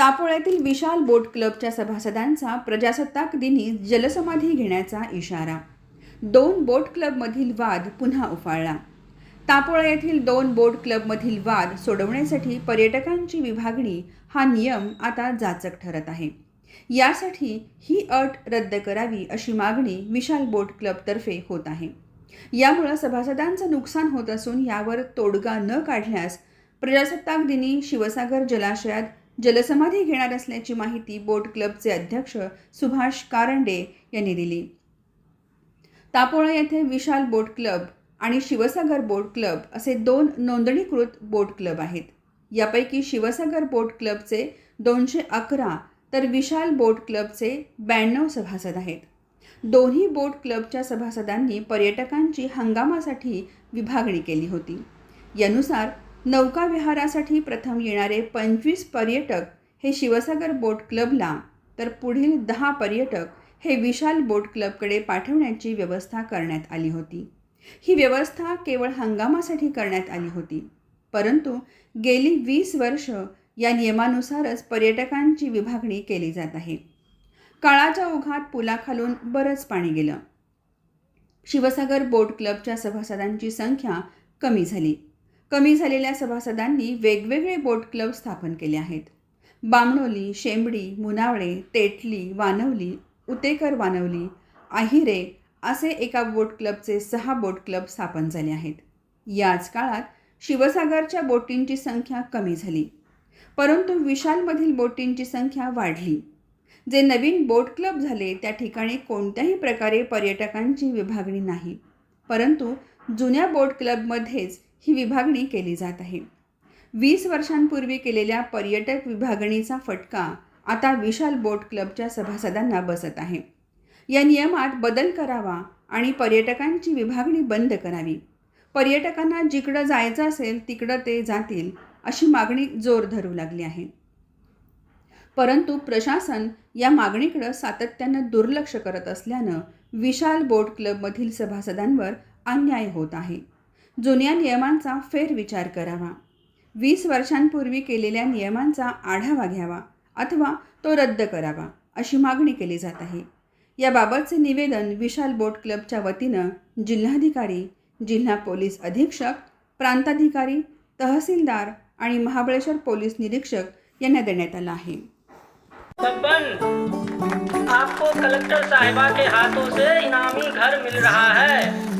तापोळ्यातील विशाल बोट क्लबच्या सभासदांचा प्रजासत्ताक दिनी जलसमाधी घेण्याचा इशारा. दोन बोट क्लबमधील वाद पुन्हा उफाळला. तापोळा येथील दोन बोट क्लबमधील वाद सोडवण्यासाठी पर्यटकांची विभागणी हा नियम आता जाचक ठरत आहे. यासाठी ही अट रद्द करावी अशी मागणी विशाल बोट क्लबतर्फे होत आहे. यामुळं सभासदांचं नुकसान होत असून यावर तोडगा न काढल्यास प्रजासत्ताक दिनी शिवसागर जलाशयात जलसमाधी घेणार असल्याची माहिती बोट क्लबचे अध्यक्ष सुभाष कारंडे यांनी दिली. तापोळा येथे विशाल बोट क्लब आणि शिवसागर बोट क्लब असे दोन नोंदणीकृत बोट क्लब आहेत. यापैकी शिवसागर बोट क्लबचे दोनशे अकरा तर विशाल बोट क्लबचे ब्याण्णव सभासद आहेत. दोन्ही बोट क्लबच्या सभासदांनी पर्यटकांची हंगामासाठी विभागणी केली होती. यानुसार नौका विहारासाठी प्रथम येणारे पंचवीस पर्यटक हे शिवसागर बोट क्लबला तर पुढील दहा पर्यटक हे विशाल बोट क्लबकडे पाठवण्याची व्यवस्था करण्यात आली होती. ही व्यवस्था केवळ हंगामासाठी करण्यात आली होती परंतु गेली वीस वर्ष या नियमानुसारच पर्यटकांची विभागणी केली जात आहे. काळाच्या ओघात पुलाखालून बरंच पाणी गेलं. शिवसागर बोट क्लबच्या सभासदांची संख्या कमी झाली. कमी झालेल्या सभासदांनी वेगवेगळे बोट क्लब स्थापन केले आहेत. बामणोली शेंबडी मुनावळे तेटली वानवली उतेकर वानवली आहिरे असे एका बोट क्लबचे सहा बोट क्लब स्थापन झाले आहेत. याच काळात शिवसागरच्या बोटींची संख्या कमी झाली. परंतु विशालमधील बोटींची संख्या वाढली. जे नवीन बोट क्लब झाले त्या ठिकाणी कोणत्याही प्रकारे पर्यटकांची विभागणी नाही. परंतु जुन्या बोट क्लबमध्येच ही विभागणी केली जात आहे. वीस वर्षांपूर्वी केलेल्या पर्यटक विभागणीचा फटका आता विशाल बोट क्लबच्या सभासदांना बसत आहे. या नियमात बदल करावा आणि पर्यटकांची विभागणी बंद करावी. पर्यटकांना जिकडं जायचं असेल तिकडं ते जातील अशी मागणी जोर धरू लागली आहे. परंतु प्रशासन या मागणीकडं सातत्यानं दुर्लक्ष करत असल्यानं विशाल बोट क्लबमधील सभासदांवर अन्याय होत आहे. जुन्या नियमांचा फेरविचार करावा. वीस वर्षांपूर्वी केलेल्या नियमांचा आढावा घ्यावा अथवा तो रद्द करावा अशी मागणी केली जात आहे. याबाबतचे निवेदन विशाल बोट क्लबच्या वतीनं जिल्हाधिकारी जिल्हा पोलीस अधीक्षक प्रांताधिकारी तहसीलदार आणि महाबळेश्वर पोलीस निरीक्षक यांना देण्यात आला आहे. आपको कलेक्टर साहिबा के हाथों से इनामी घर मिल रहा है.